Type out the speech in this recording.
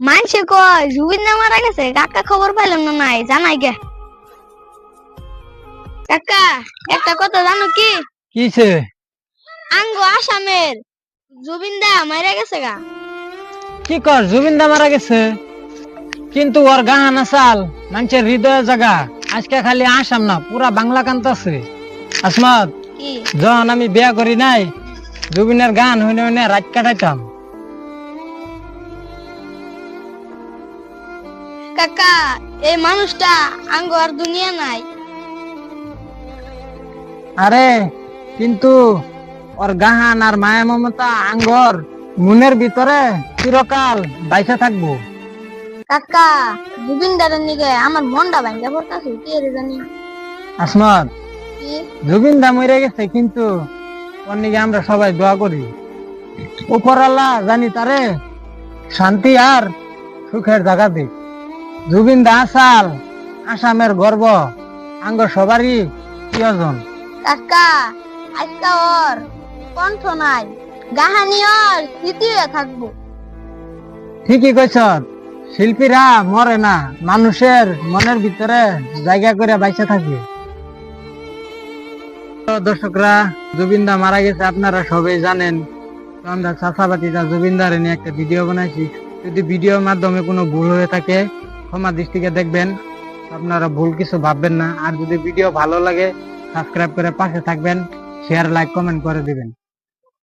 মানুষে কয়? জুবিন দা মারা গেছে কাকা খবর পাইলাম না নাই? জানাই গে। কাকা একটা কথা জানো কি? কিছে আঙ্গো আসামের। জুবিন দা মারা গেছে গা। কি কর? জুবিন দা মারা গেছে। কিন্তু ওর গাহানা চাল। মানুষের হৃদয় জায়গা আজকে খালি আসাম না পুরা বাংলা কান্ত আছে। আসমত যখন আমি বিয়া করি নাই জুবিনের গান হইনে হইনে রাত কাটাইতাম। কাকা এই মানুষটা আঙ্গো আর দুনিয়া নাই। আরে কিন্তু ওর গাহান আর মায়া মমতা আঙ্গর মনের ভিতরে চিরকাল বাইসা থাকব। কাকা জুবিন দাদার নিগে আমার মনটা ভাঙ্গা পড়তাছে কি রে জানি। আসমত জুবিন দা মরে গেছে কিন্তু ওর নিগে আমরা সবাই দোয়া করি। উপর আল্লাহ জানি তারে শান্তি আর সুখের জায়গা দিক। জুবিন দা আসাল আসামের গর্ব আঙ্গ সবারই প্রিয়জন। কাকা আজকা ওর কণ্ঠ নাই গাহানি ওর স্মৃতি হয়ে থাকব। ঠিকই কইছ শিল্পীরা মরে না মানুষের মনের ভিতরে জায়গা করে বাইসে থাকে। দর্শকরা জুবিনদা মারা গেছে আপনারা সবাই জানেন আমরা চাষাবাতিটা জুবিনদারে নিয়ে একটা ভিডিও বানাইছি। যদি ভিডিওর মাধ্যমে কোনো ভুল হয়ে থাকে ক্ষমা দৃষ্টিকে দেখবেন। আপনারা ভুল কিছু ভাববেন না। আর যদি ভিডিও ভালো লাগে সাবস্ক্রাইব করে পাশে থাকবেন। শেয়ার লাইক কমেন্ট করে দিবেন।